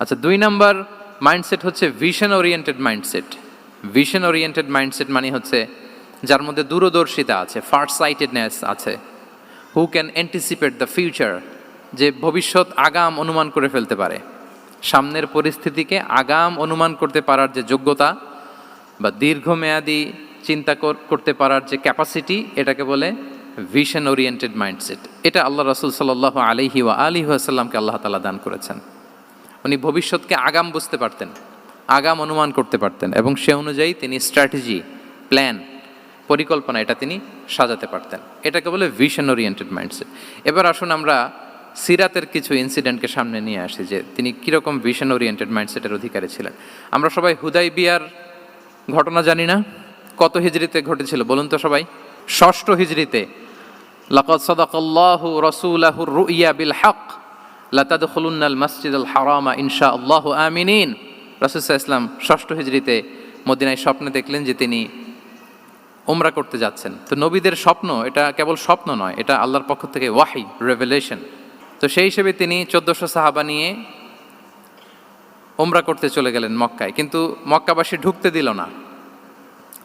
আচ্ছা দুই number mindset হচ্ছে vision oriented mindset vision oriented mindset মানে হচ্ছে যার মধ্যে দূরদর্শিতা আছে ফার্স্ট সাইটেডনেস আছে। Who can anticipate the future যে ভবিষ্যৎ আগাম অনুমান করে ফেলতে পারে। সামনের পরিস্থিতিকে আগাম অনুমান করতে পারার যে যোগ্যতা বা দীর্ঘমেয়াদী চিন্তা করতে পারার যে ক্যাপাসিটি এটাকে বলে ভিশন ওরিয়েন্টেড মাইন্ডসেট এটা আল্লাহ রসুল সাল্লাহ আলিহি ওয়া আলিহি আসাল্লামকে আল্লাহ তালা দান করেছেন। উনি ভবিষ্যৎকে আগাম বুঝতে পারতেন, আগাম অনুমান করতে পারতেন এবং সে অনুযায়ী তিনি স্ট্র্যাটেজি, প্ল্যান, পরিকল্পনা এটা তিনি সাজাতে পারতেন। এটাকে বলে ভিশন ওরিয়েন্টেড মাইন্ডসেট। এবার আসুন আমরা সিরাতের কিছু ইনসিডেন্টকে সামনে নিয়ে আসি যে তিনি কীরকম ভিশন ওরিয়েন্টেড মাইন্ডসেটের অধিকারী ছিলেন। আমরা সবাই হুদাই বিয়ার ঘটনা জানি না, কত হিজড়িতে ঘটেছিল বলুন তো সবাই? ষষ্ঠ হিজড়িতে, লাকাদ সাদাকাল্লাহু রাসূলাহু রুইয়া বিল হক লাতাদখুলুন্নাল মসজিদুল হারামা ইনশা আল্লাহ আমিনিন আলাইহি ইসলাম ষষ্ঠ হিজড়িতে মদিনায় স্বপ্নে দেখলেন যে তিনি ওমরা করতে যাচ্ছেন। তো নবীদের স্বপ্ন, এটা কেবল স্বপ্ন নয়, এটা আল্লাহর পক্ষ থেকে ওয়াহি রেভেলেশন তো সেই হিসেবে তিনি চোদ্দশো সাহাবা নিয়ে ওমরা করতে চলে গেলেন মক্কায়। কিন্তু মক্কাবাসী ঢুকতে দিল না,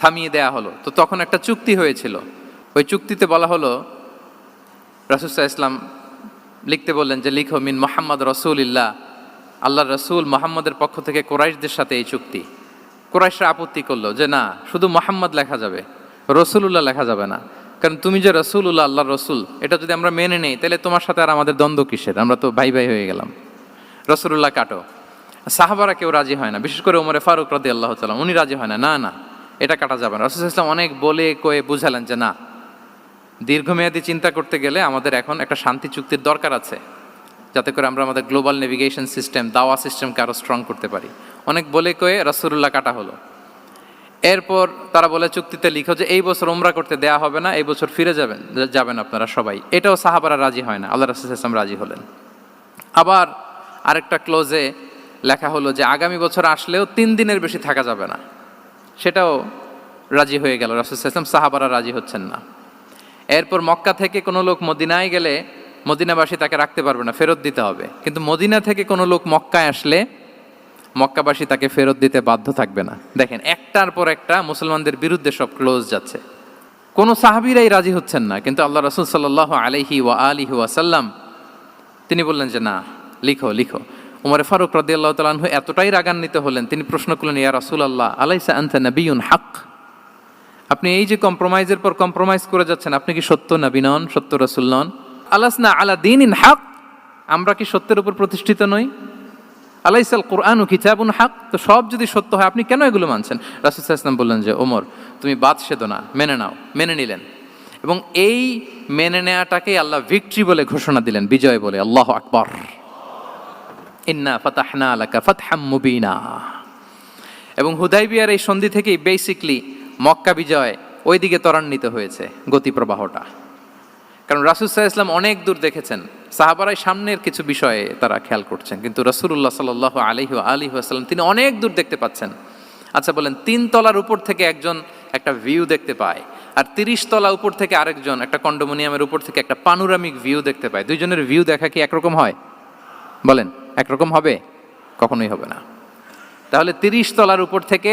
থামিয়ে দেয়া হলো। তো তখন একটা চুক্তি হয়েছিল। ওই চুক্তিতে বলা হলো রাসুসাহ ইসলাম লিখতে বললেন যে, লিখো, মিন মোহাম্মদ রসুলিল্লাহ। আল্লাহ রসুল মোহাম্মদের পক্ষ থেকে কোরাইশদের সাথে এই চুক্তি। কোরাইশরা আপত্তি করল যে, না, শুধু মোহাম্মদ লেখা যাবে, রসুলুল্লাহ লেখা যাবে না। কারণ তুমি যে রসুলুল্লাহ আল্লাহ রসুল, এটা যদি আমরা মেনে নেই, তাহলে তোমার সাথে আর আমাদের দ্বন্দ্ব কিসের? আমরা তো ভাই ভাই হয়ে গেলাম। রসুলুল্লাহ কাটো। সাহাবারা কেউ রাজি হয় না। বিশেষ করে ওমরে ফারুক রাদি আল্লাহ উনি রাজি হয় না। না না, এটা কাটা যাবে না। রসুল ইসলাম অনেক বলে কয়ে বুঝালেন যে, না দীর্ঘমেয়াদী চিন্তা করতে গেলে আমাদের এখন একটা শান্তি চুক্তির দরকার আছে, যাতে করে আমরা আমাদের গ্লোবাল নেভিগেশন সিস্টেম, দাওয়া সিস্টেমকে আরও স্ট্রং করতে পারি। অনেক বলে কয়ে রসুল্লাহ কাটা হলো। এরপর তারা বলে চুক্তিতে লিখো যে, এই বছর ওমরা করতে দেয়া হবে না, এই বছর ফিরে যাবেন যাবেন আপনারা সবাই। এটাও সাহাবারা রাজি হয় না, আল্লাহ রসুল ইসলাম রাজি হলেন। আবার আরেকটা ক্লোজে লেখা হলো যে, আগামী বছর আসলেও তিন দিনের বেশি থাকা যাবে না। সেটাও রাজি হয়ে গেল, রাসুল ইসলাম সাহাবারা রাজি হচ্ছেন না। এরপর মক্কা থেকে কোনো লোক মদিনায় গেলে মদিনাবাসী তাকে রাখতে পারবে না, ফেরত দিতে হবে। কিন্তু মদিনা থেকে কোনো লোক মক্কায় আসলে মক্কাবাসী তাকে ফেরত দিতে বাধ্য থাকবে না। দেখেন, একটার পর একটা মুসলমানদের বিরুদ্ধে সব ক্লোজ যাচ্ছে। কোনো সাহাবিরাই রাজি হচ্ছেন না, কিন্তু আল্লাহ রসুল সাল্লাহ আলহি ওয়া আলিহি ওয়াসাল্লাম তিনি বললেন যে, না, লিখো লিখো। উমরে ফারুক রদি আল্লাহ তালু এতটাই রাগান্বিত হলেন, তিনি প্রশ্ন করলেন, ইয়া রাসুল আল্লাহ আলাইসা আনতা নবীন হাক আপনি এই যে কম্প্রোমাইজের পর কম্প্রোমাইজ করে যাচ্ছেন, আপনি কি সত্য নবী নন সত্য রসুল নন? আলাসনা আলা দিন ইন হাক। আমরা কি সত্যের উপর প্রতিষ্ঠিত নই? আলাইসাল কোরআন ও কিতাবুন হাক। তো সব যদি সত্য হয়, আপনি কেন এগুলো মানছেন? রাসুল ইসলাম বললেন যে, ওমর, তুমি বাদ সেদো না, মেনে নাও, মেনে নিলেন। এবং এই মেনে নেওয়াটাকে আল্লাহ ভিক্টরি বলে ঘোষণা দিলেন, বিজয় বলে, আল্লাহ আকবর। ইন্না ফাতাহনা আলাকা ফাতহাম মুবিনা। এবং হুদাইবিয়ার এই সন্ধি থেকেই বেসিকলি মক্কা বিজয় ওইদিকে ত্বরান্বিত হয়েছে গতিপ্রবাহটা। কারণ রাসুল সাহা ইসলাম অনেক দূর দেখেছেন। সাহাবারাই সামনের কিছু বিষয়ে তারা খেয়াল করছেন। কিন্তু রসুল্লাহ সাল আলহি আলী আসসালাম তিনি অনেক দূর দেখতে পাচ্ছেন। আচ্ছা বলেন, তিন তলার উপর থেকে একজন একটা ভিউ দেখতে পায় আর তিরিশ তলা উপর থেকে আরেকজন একটা কন্ডোমোনিয়ামের উপর থেকে একটা পানুরামিক ভিউ দেখতে পায়। দুইজনের ভিউ দেখা কি একরকম হয়? বলেন, একরকম হবে? কখনোই হবে না। তাহলে তিরিশ তলার উপর থেকে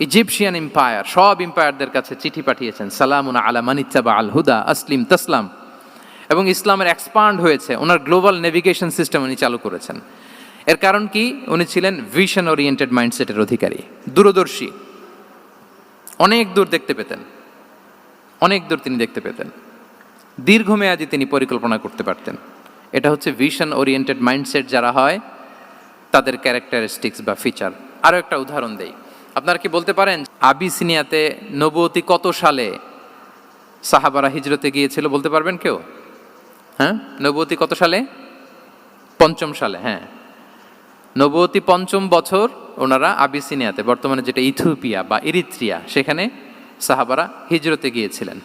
Egyptian empire সব এম্পায়ারদের কাছে চিঠি পাঠিয়েছেন, সালামুন আলা মানিচ্চাবা আল হুদা, আসলিম তসলাম। এবং ইসলামের এক্সপান্ড হয়েছে, ওনার গ্লোবাল নেভিগেশন সিস্টেম উনি চালু করেছেন। এর কারণ কি? উনি ছিলেন ভিশন ওরিয়েন্টেড মাইন্ডসেটের অধিকারী, দূরদর্শী। অনেক দূর দেখতে পেতেন, অনেক দূর তিনি দেখতে পেতেন। দীর্ঘমেয়াদী তিনি পরিকল্পনা করতে পারতেন। এটা হচ্ছে ভিশন ওরিয়েন্টেড মাইন্ডসেট যারা হয়, তাদের ক্যারেক্টারিস্টিক্স বা ফিচার আরও একটা উদাহরণ দেই। আপনারা কি বলতে পারেন আবিসিনিয়াতে নবতী কত সালে সাহাবারা হিজরতে গিয়েছিল বলতে পারবেন কেউ? হ্যাঁ? নবতী কত সালে? পঞ্চম সালে হ্যাঁ। নবতী পঞ্চম বছর ওনারা আবিসিনিয়াতে, বর্তমানে যেটা ইথিওপিয়া বা ইরিত্রিয়া, সেখানে সাহাবারা হিজরতে গিয়েছিলেন।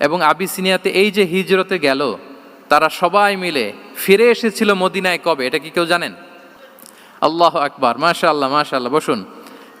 এবং আবিসিনিয়াতে এই যে হিজরতে গেল, তারা সবাই মিলে ফিরে এসেছিল মদিনায় কবে? এটা কি কেউ জানেন? আল্লাহ আকবার মাশা আল্লাহ মাশা আল্লাহ বসুন।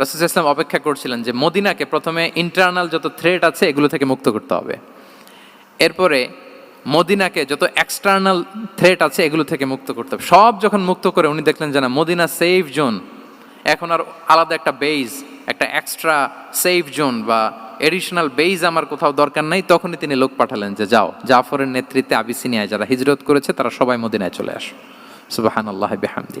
রসুল ইসলাম অপেক্ষা করছিলেন যে মদিনাকে প্রথমে ইন্টারনাল যত থ্রেট আছে এগুলো থেকে মুক্ত করতে হবে। এরপরে মদিনাকে যত এক্সটার্নাল থ্রেট আছে এগুলো থেকে মুক্ত করতে হবে। সব যখন মুক্ত করে উনি দেখলেন যে না, মদিনা সেফ জোন এখন আর আলাদা একটা বেইজ একটা এক্সট্রা সেফ জোন বা এডিশনাল বেইজ আমার কোথাও দরকার নাই, তখনই তিনি লোক পাঠালেন যে যাও, জাফরের নেতৃত্বে আবিসিনিয়ায় যারা হিজরত করেছে তারা সবাই মদিনায় চলে আসো। সুবাহান আল্লাহ বেহামদি।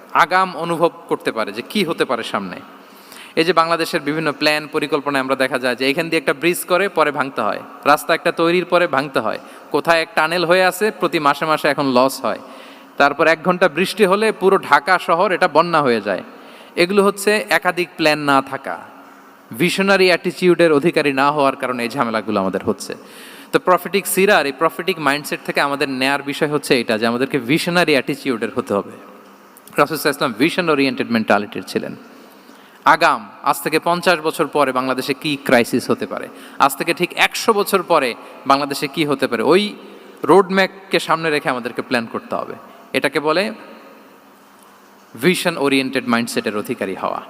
আগাম অনুভব করতে পারে যে কি হতে পারে সামনে। এই যে বাংলাদেশের বিভিন্ন প্ল্যান পরিকল্পনায় আমরা দেখা যায় যে এখান দিয়ে একটা ব্রিজ করে, পরে ভাঙতে হয়। রাস্তা একটা তৈরির পরে ভাঙতে হয়। কোথায় এক টানেল হয়ে আছে, প্রতি মাসে মাসে এখন লস হয়। তারপর এক ঘণ্টা বৃষ্টি হলে পুরো ঢাকা শহর এটা বন্যা হয়ে যায়। এগুলো হচ্ছে একাধিক প্ল্যান না থাকা। ভিশনারি অ্যাটিটিউডের অধিকারী না হওয়ার কারণে এই ঝামেলাগুলো আমাদের হচ্ছে। তো প্রফিটিক সিরার এই প্রফিটিক মাইন্ডসেট থেকে আমাদের নেয়ার বিষয় হচ্ছে এটা, যে আমাদেরকে ভিশনারি অ্যাটিটিউডের হতে হবে। রাসুসাহ ইসলাম ভিশন ওরিয়েন্টেড মেন্টালিটির ছিলেন। আগাম, আজ থেকে পঞ্চাশ বছর পরে বাংলাদেশে কি ক্রাইসিস হতে পারে? আজ থেকে ঠিক একশো বছর পরে বাংলাদেশে কি হতে পারে? ওই রোডম্যাপকে সামনে রেখে আমাদেরকে প্ল্যান করতে হবে। এটাকে বলে ভিশন ওরিয়েন্টেড মাইন্ডসেটের অধিকারী হওয়া।